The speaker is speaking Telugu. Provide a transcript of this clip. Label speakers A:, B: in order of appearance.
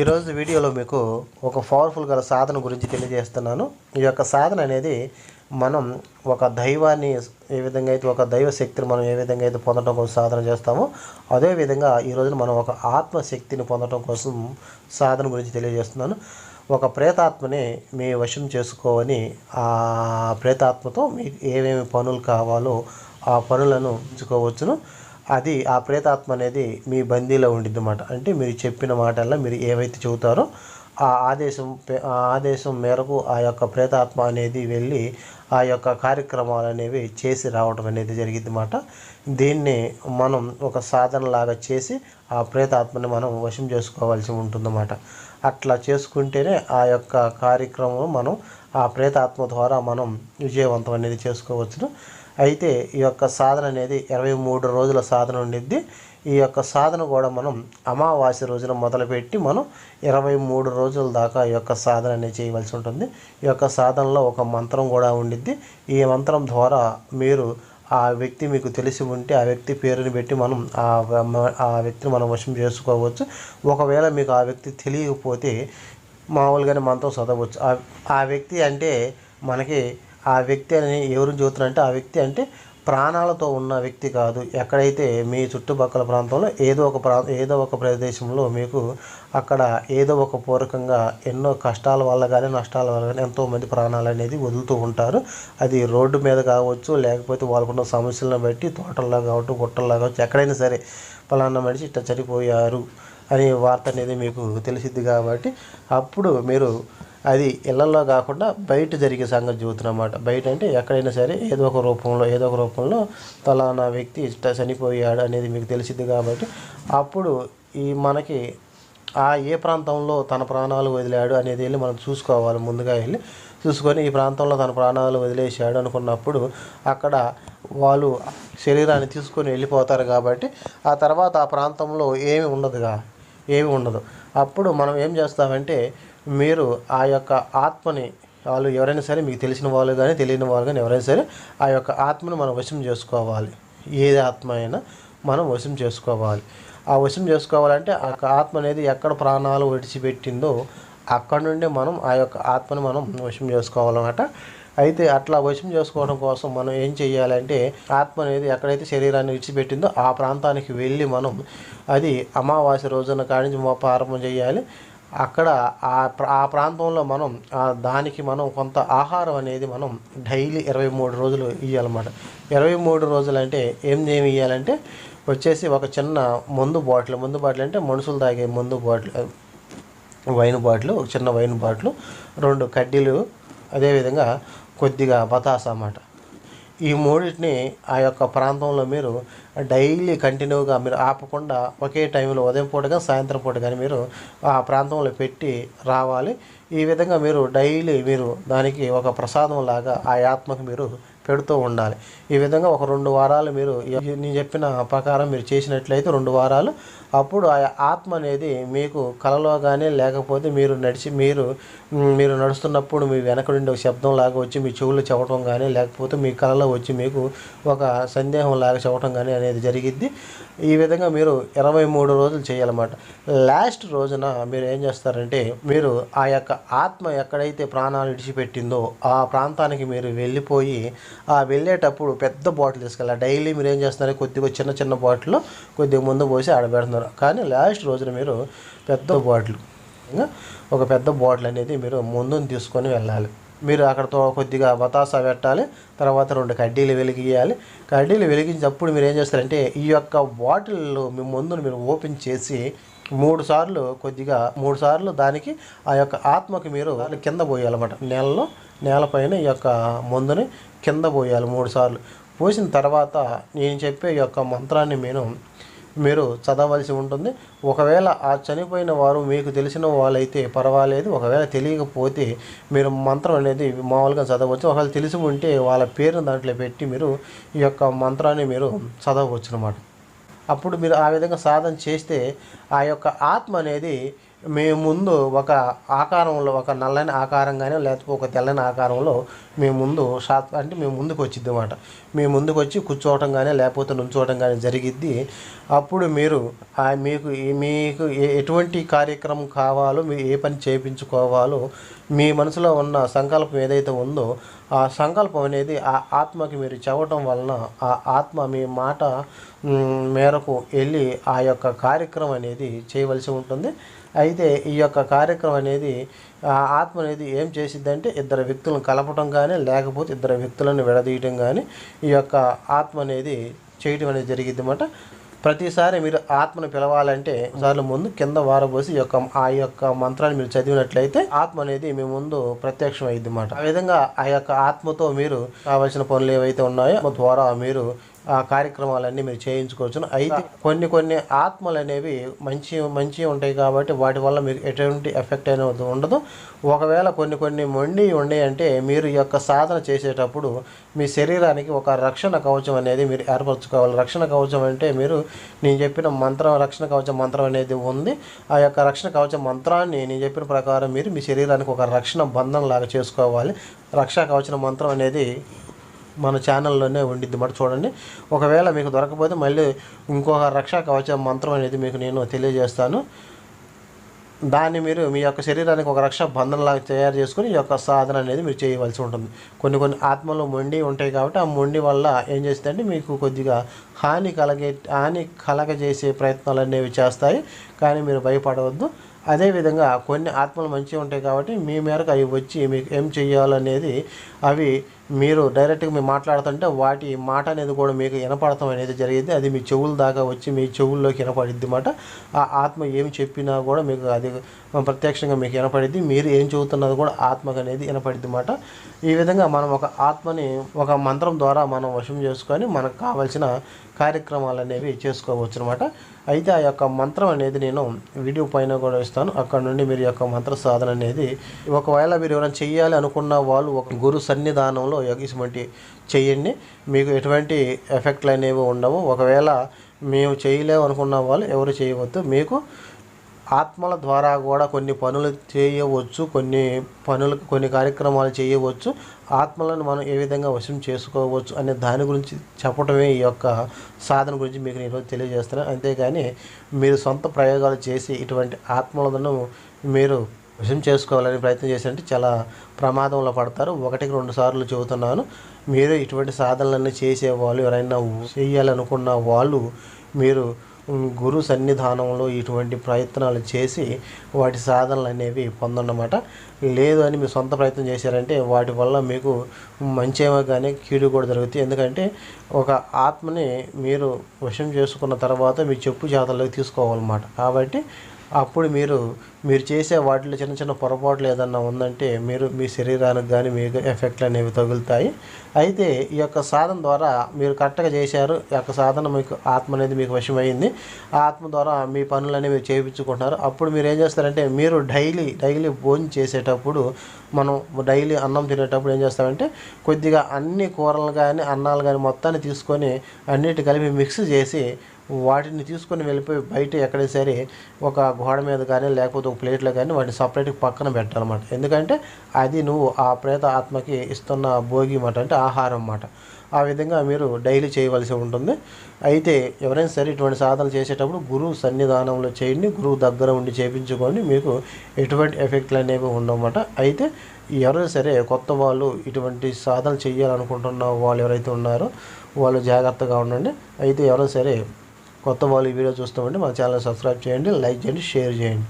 A: ఈరోజు వీడియోలో మీకు ఒక పవర్ఫుల్ గల సాధన గురించి తెలియజేస్తున్నాను. ఈ యొక్క సాధన అనేది మనం ఒక దైవాన్ని ఏ విధంగా అయితే ఒక దైవ శక్తిని మనం ఏ విధంగా అయితే పొందడం కోసం సాధన చేస్తామో అదేవిధంగా ఈరోజు ఈ రోజున మనం ఒక ఆత్మశక్తిని పొందడం కోసం సాధన గురించి తెలియజేస్తున్నాను. ఒక ప్రేతాత్మని మీ వశం చేసుకోవని ఆ ప్రేతాత్మతో మీకు ఏమేమి పనులు కావాలో ఆ పనులను ఉంచుకోవచ్చును. అది ఆ ప్రేతాత్మ అనేది మీ బందీలో ఉండిద్ది అన్నమాట అంటే మీరు చెప్పిన మాటల్లో మీరు ఏవైతే చెబుతారో ఆ ఆదేశం పే- ఆ ఆదేశం మేరకు ఆ యొక్క ప్రేతాత్మ అనేది వెళ్ళి ఆ యొక్క కార్యక్రమాలు అనేవి చేసి రావడం అనేది జరిగింది అన్నమాట దీన్ని మనం ఒక సాధనలాగా చేసి ఆ ప్రేతాత్మని మనం వశం చేసుకోవాల్సి ఉంటుందన్నమాట. అట్లా చేసుకుంటేనే ఆ యొక్క కార్యక్రమం మనం ఆ ప్రేతాత్మ ద్వారా మనం విజయవంతం అనేది చేసుకోవచ్చును. అయితే ఈ యొక్క సాధన అనేది ఇరవై మూడు రోజుల సాధన ఉండిద్ది. ఈ యొక్క సాధన కూడా మనం అమావాస్య రోజున మొదలుపెట్టి మనం ఇరవై మూడు రోజుల దాకా ఈ యొక్క సాధన అనేది చేయవలసి ఉంటుంది. ఈ యొక్క సాధనలో ఒక మంత్రం కూడా ఉండిద్ది. ఈ మంత్రం ద్వారా మీరు ఆ వ్యక్తి మీకు తెలిసి ఉంటే ఆ వ్యక్తి పేరుని పెట్టి మనం ఆ ఆ వ్యక్తిని మనం వశం చేసుకోవచ్చు. ఒకవేళ మీకు ఆ వ్యక్తి తెలియకపోతే మామూలుగానే మనతో చదవచ్చు ఆ ఆ వ్యక్తి అంటే మనకి ఆ వ్యక్తి అని ఎవరు చూస్తున్నారంటే ఆ వ్యక్తి అంటే ప్రాణాలతో ఉన్న వ్యక్తి కాదు. ఎక్కడైతే మీ చుట్టుపక్కల ప్రాంతంలో ఏదో ఒక ప్రా ఏదో ఒక ప్రదేశంలో మీకు అక్కడ ఏదో ఒక పూర్వకంగా ఎన్నో కష్టాల వల్ల కానీ నష్టాల వల్ల కానీ ఎంతోమంది ప్రాణాలు అనేది వదులుతూ ఉంటారు. అది రోడ్డు మీద కావచ్చు లేకపోతే వాళ్ళకున్న సమస్యలను బట్టి తోటల్లో కావచ్చు గుట్టల్లో కావచ్చు ఎక్కడైనా సరే పలానా మనిషి ఇట్లా చనిపోయారు అనే వార్త అనేది మీకు తెలిసిద్ది కాబట్టి అప్పుడు మీరు అది ఇళ్ళలో కాకుండా బయట జరిగే సంగతి అన్నమాట బయట అంటే ఎక్కడైనా సరే ఏదో ఒక రూపంలో ఏదో ఒక రూపంలో ఫలానా వ్యక్తి చనిపోయాడు అనేది మీకు తెలిసింది కాబట్టి అప్పుడు ఈ మనకి ఆ ఏ ప్రాంతంలో తన ప్రాణాలు వదిలాడు అనేది వెళ్ళి మనం చూసుకోవాలి ముందుగా వెళ్ళి. చూసుకొని ఈ ప్రాంతంలో తన ప్రాణాలు వదిలేశాడు అనుకున్నప్పుడు అక్కడ వాళ్ళు శరీరాన్ని తీసుకొని వెళ్ళిపోతారు కాబట్టి ఆ తర్వాత ఆ ప్రాంతంలో ఏమి ఉండదుగా ఏమి ఉండదు. అప్పుడు మనం ఏం చేస్తామంటే మీరు ఆ యొక్క ఆత్మని వాళ్ళు ఎవరైనా సరే మీకు తెలిసిన వాళ్ళు కానీ తెలియని వాళ్ళు కానీ ఎవరైనా సరే ఆ యొక్క ఆత్మను మనం వశం చేసుకోవాలి. ఏది ఆత్మ అయినా మనం వశం చేసుకోవాలి. ఆ వశం చేసుకోవాలంటే ఆ యొక్క ఆత్మ అనేది ఎక్కడ ప్రాణాలు విడిచిపెట్టిందో అక్కడ నుండి మనం ఆ యొక్క ఆత్మను మనం వశం చేసుకోవాలన్నమాట. అయితే అట్లా వశం చేసుకోవడం కోసం మనం ఏం చేయాలంటే ఆత్మ అనేది ఎక్కడైతే శరీరాన్ని విడిచిపెట్టిందో ఆ ప్రాంతానికి వెళ్ళి మనం అది అమావాస్య రోజున కాడి నుంచి ప్రారంభం చేయాలి. అక్కడ ఆ ఆ ప్రాంతంలో మనం దానికి మనం కొంత ఆహారం అనేది మనం డైలీ ఇరవై మూడు రోజులు ఇవ్వాలన్నమాట ఇరవై మూడు రోజులు అంటే ఏం ఏమి ఇవ్వాలంటే వచ్చేసి ఒక చిన్న మందు బాటిల్ మందు బాటిల్ అంటే మనుషులు తాగే మందు బాటిల్ వైన్ బాటిల్ ఒక చిన్న వైన్ బాటిల్ రెండు కడ్డీలు అదేవిధంగా కొద్దిగా బతాస అన్నమాట. ఈ మూడింటిని ఆ యొక్క ప్రాంతంలో మీరు డైలీ కంటిన్యూగా మీరు ఆపకుండా ఒకే టైంలో ఉదయం పూట కానీ సాయంత్రం పూట కానీ మీరు ఆ ప్రాంతంలో పెట్టి రావాలి. ఈ విధంగా మీరు డైలీ మీరు దానికి ఒక ప్రసాదం లాగా ఆ ఆత్మకు మీరు పెడుతూ ఉండాలి. ఈ విధంగా ఒక రెండు వారాలు మీరు నేను చెప్పిన ప్రకారం మీరు చేసినట్లయితే రెండు వారాలు. అప్పుడు ఆ ఆత్మ అనేది మీకు కలలో కానీ లేకపోతే మీరు నడిచి మీరు మీరు నడుస్తున్నప్పుడు మీ వెనక నుండి ఒక శబ్దం లాగా వచ్చి మీ చెవులు చెప్పడం కానీ లేకపోతే మీ కలలో వచ్చి మీకు ఒక సందేహం లాగా చెప్పడం కానీ అనేది జరిగిద్ది. ఈ విధంగా మీరు ఇరవై మూడు రోజులు చేయాలన్నమాట. లాస్ట్ రోజున మీరు ఏం చేస్తారంటే మీరు ఆ యొక్క ఆత్మ ఎక్కడైతే ప్రాణాలు విడిచిపెట్టిందో ఆ ప్రాంతానికి మీరు వెళ్ళిపోయి వెళ్ళేటప్పుడు పెద్ద బాటిల్ తీసుకెళ్ళాలి డైలీ మీరు ఏం చేస్తున్నారు? కొద్దిగా చిన్న చిన్న బాటిల్లో కొద్దిగా ముందు పోసి ఆడబెడుతున్నారు కానీ లాస్ట్ రోజున మీరు పెద్ద బాటిల్ ఒక పెద్ద బాటిల్ అనేది మీరు ముందుని తీసుకొని వెళ్ళాలి. మీరు అక్కడతో కొద్దిగా బతాసా పెట్టాలి తర్వాత రెండు కడ్డీలు వెలిగియాలి కడ్డీలు వెలిగించినప్పుడు మీరు ఏం చేస్తారంటే ఈ యొక్క బాటిల్ మీ ముందును మీరు ఓపెన్ చేసి మూడు సార్లు కొద్దిగా మూడు సార్లు దానికి ఆ యొక్క ఆత్మకి మీరు కింద పోయాలన్నమాట. నెలలో నేలపైన ఈ యొక్క మందుని కింద పోయాలి మూడు సార్లు. పోసిన తర్వాత నేను చెప్పే యొక్క మంత్రాన్ని నేను మీరు చదవలసి ఉంటుంది. ఒకవేళ ఆ చనిపోయిన వారు మీకు తెలిసిన వాళ్ళైతే పర్వాలేదు. ఒకవేళ తెలియకపోతే మీరు మంత్రం అనేది మామూలుగా చదవచ్చు. ఒకవేళ తెలిసి ఉంటే వాళ్ళ పేరును దాంట్లో పెట్టి మీరు ఈ యొక్క మంత్రాన్ని మీరు చదవచ్చు అనమాట అప్పుడు మీరు ఆ విధంగా సాధన చేస్తే ఆ యొక్క ఆత్మ అనేది మీ ముందు ఒక ఆకారంలో ఒక నల్లని ఆకారంగానే లేకపోతే ఒక తెల్లని ఆకారంలో మీ ముందు షాత్ అంటే మీ ముందుకు వచ్చింది అనమాట మీ ముందుకు వచ్చి కూర్చోవటం కానీ లేకపోతే నుంచోవటం కానీ జరిగిద్ది. అప్పుడు మీరు ఆ మీకు మీకు ఎటువంటి కార్యక్రమం కావాలో మీరు ఏ పని చేయించుకోవాలో మీ మనసులో ఉన్న సంకల్పం ఏదైతే ఉందో ఆ సంకల్పం అనేది ఆ ఆత్మకి మీరు చెప్పటం వలన ఆ ఆత్మ మీ మాట మేరకు వెళ్ళి ఆ యొక్క కార్యక్రమం అనేది చేయవలసి ఉంటుంది. అయితే ఈ యొక్క కార్యక్రమం అనేది ఆత్మ అనేది ఏం చేసిద్దంటే ఇద్దరు వ్యక్తులను కలపటం కానీ లేకపోతే ఇద్దరు వ్యక్తులను విడదీయడం కానీ ఈ యొక్క ఆత్మ అనేది చేయటం అనేది జరిగింది అన్నమాట ప్రతిసారి మీరు ఆత్మను పిలవాలంటే సార్లు ముందు కింద వారబోసి యొక్క ఆ యొక్క మంత్రాన్ని మీరు చదివినట్లయితే ఆత్మ అనేది మీ ముందు ప్రత్యక్షం అయింది అన్నమాట ఆ విధంగా ఆ యొక్క ఆత్మతో మీరు కావలసిన పనులు ఏవైతే ఉన్నాయో ద్వారా మీరు ఆ కార్యక్రమాలన్నీ మీరు చేయించుకోవచ్చును. అయితే కొన్ని కొన్ని ఆత్మలు అనేవి మంచి మంచి ఉంటాయి కాబట్టి వాటి వల్ల మీకు ఎటువంటి ఎఫెక్ట్ అనేది ఉండదు. ఒకవేళ కొన్ని కొన్ని మొండి ఉన్నాయి అంటే మీరు ఈ యొక్క సాధన చేసేటప్పుడు మీ శరీరానికి ఒక రక్షణ కవచం అనేది మీరు ఏర్పరచుకోవాలి. రక్షణ కవచం అంటే మీరు నేను చెప్పిన మంత్రం రక్షణ కవచం మంత్రం అనేది ఉంది. ఆ యొక్క రక్షణ కవచం మంత్రాన్ని నేను చెప్పిన ప్రకారం మీరు మీ శరీరానికి ఒక రక్షణ బంధం లాగా చేసుకోవాలి. రక్షణ కవచం మంత్రం అనేది మన ఛానల్లోనే ఉండిద్ది. మాట చూడండి. ఒకవేళ మీకు దొరకపోతే మళ్ళీ ఇంకొక రక్షా కవచ మంత్రం అనేది మీకు నేను తెలియజేస్తాను. దాన్ని మీరు మీ యొక్క శరీరానికి ఒక రక్ష బంధనలాగా తయారు చేసుకుని ఈ యొక్క సాధన అనేది మీరు చేయవలసి ఉంటుంది. కొన్ని కొన్ని ఆత్మలు మొండి ఉంటాయి కాబట్టి ఆ మొండి వల్ల ఏం చేస్తుందంటే మీకు కొద్దిగా హాని కలగే హాని కలగజేసే ప్రయత్నాలు అనేవి చేస్తాయి. కానీ మీరు భయపడవద్దు. అదేవిధంగా కొన్ని ఆత్మలు మంచిగా ఉంటాయి కాబట్టి మీ మేరకు అవి వచ్చి మీకు ఏం చేయాలనేది అవి మీరు డైరెక్ట్గా మీరు మాట్లాడుతుంటే వాటి మాట అనేది కూడా మీకు వినపడటం అనేది జరిగింది. అది మీ చెవుల దాకా వచ్చి మీ చెవుల్లోకి వినపడిద్ది మాట. ఆ ఆత్మ ఏమి చెప్పినా కూడా మీకు అది ప్రత్యక్షంగా మీకు వినపడిద్ది. మీరు ఏం చెబుతున్నది కూడా ఆత్మకు అనేది వినపడిద్ది మాట. ఈ విధంగా మనం ఒక ఆత్మని ఒక మంత్రం ద్వారా మనం వశం చేసుకొని మనకు కావాల్సిన కార్యక్రమాలు అనేవి చేసుకోవచ్చు అనమాట అయితే ఆ యొక్క మంత్రం అనేది నేను వీడియో పైన కూడా ఇస్తాను. అక్కడ నుండి మీరు యొక్క మంత్ర సాధన అనేది ఒకవేళ మీరు ఎవరైనా చేయాలి అనుకున్న వాళ్ళు ఒక గురు సన్నిధానంలో కాలంలో యోగించమంటే చేయండి మీకు ఎటువంటి ఎఫెక్ట్లు అనేవి ఉండవు. ఒకవేళ మేము చేయలేము అనుకున్న వాళ్ళు ఎవరు చేయవద్దు. మీకు ఆత్మల ద్వారా కూడా కొన్ని పనులు చేయవచ్చు. కొన్ని పనులు కొన్ని కార్యక్రమాలు చేయవచ్చు. ఆత్మలను మనం ఏ విధంగా వశం చేసుకోవచ్చు అనే దాని గురించి చెప్పడమే ఈ యొక్క సాధన గురించి మీకు నేను ఈరోజు తెలియజేస్తున్నాను. అంతేగాని మీరు సొంత ప్రయోగాలు చేసి ఇటువంటి ఆత్మలను మీరు విషయం చేసుకోవాలని ప్రయత్నం చేసినట్టు చాలా ప్రమాదంలో పడతారు. ఒకటికి రెండు సార్లు చెబుతున్నాను. మీరు ఇటువంటి సాధనలన్నీ చేసేవాళ్ళు ఎవరైనా చేయాలనుకున్న వాళ్ళు మీరు గురు సన్నిధానంలో ఇటువంటి ప్రయత్నాలు చేసి వాటి సాధనలు అనేవి పొందన్నమాట లేదు అని మీ సొంత ప్రయత్నం చేశారంటే వాటి వల్ల మీకు మంచేమో కానీ కీడు కూడా జరుగుతాయి ఎందుకంటే ఒక ఆత్మని మీరు వశం చేసుకున్న తర్వాత మీ చెప్పు జాతరలోకి తీసుకోవాలన్నమాట. కాబట్టి అప్పుడు మీరు మీరు చేసే వాటిలో చిన్న చిన్న పొరపాట్లు ఏదన్నా ఉందంటే మీరు మీ శరీరానికి కానీ మీకు ఎఫెక్ట్లు అనేవి తగులుతాయి. అయితే ఈ యొక్క సాధన ద్వారా మీరు కరెక్ట్గా చేశారు. ఈ యొక్క సాధన మీకు ఆత్మ అనేది మీకు వశమైంది. ఆ ఆత్మ ద్వారా మీ పనులు అనేవి చేయించుకుంటున్నారు. అప్పుడు మీరు ఏం చేస్తారంటే మీరు డైలీ డైలీ భోజనం చేసేటప్పుడు మనం డైలీ అన్నం తినేటప్పుడు ఏం చేస్తామంటే కొద్దిగా అన్ని కూరలు కానీ అన్నాలు కానీ మొత్తాన్ని తీసుకొని అన్నిటి కలిపి మిక్స్ చేసి వాటిని తీసుకొని వెళ్ళిపోయి బయట ఎక్కడైనా సరే ఒక గోడ మీద కానీ లేకపోతే ఒక ప్లేట్లో కానీ వాటిని సపరేట్గా పక్కన పెట్టాలన్నమాట. ఎందుకంటే అది నువ్వు ఆ ప్రేత ఆత్మకి ఇస్తున్న భోగి మాట అంటే ఆహారం అన్నమాట ఆ విధంగా మీరు డైలీ చేయవలసి ఉంటుంది. అయితే ఎవరైనా సరే ఇటువంటి సాధనలు చేసేటప్పుడు గురువు సన్నిధానంలో చేయండి గురువు దగ్గర ఉండి చేయించుకోండి మీకు ఎటువంటి ఎఫెక్ట్లు అనేవి ఉండవన్నమాట. అయితే ఎవరైనా సరే కొత్త వాళ్ళు ఇటువంటి సాధనలు చేయాలనుకుంటున్న వాళ్ళు ఎవరైతే ఉన్నారో వాళ్ళు జాగ్రత్తగా ఉండండి. అయితే ఎవరైనా సరే కొత్త వాళ్ళు ఈ వీడియో చూస్తామంటే మా ఛానల్ సబ్స్క్రైబ్ చేయండి లైక్ చేయండి షేర్ చేయండి.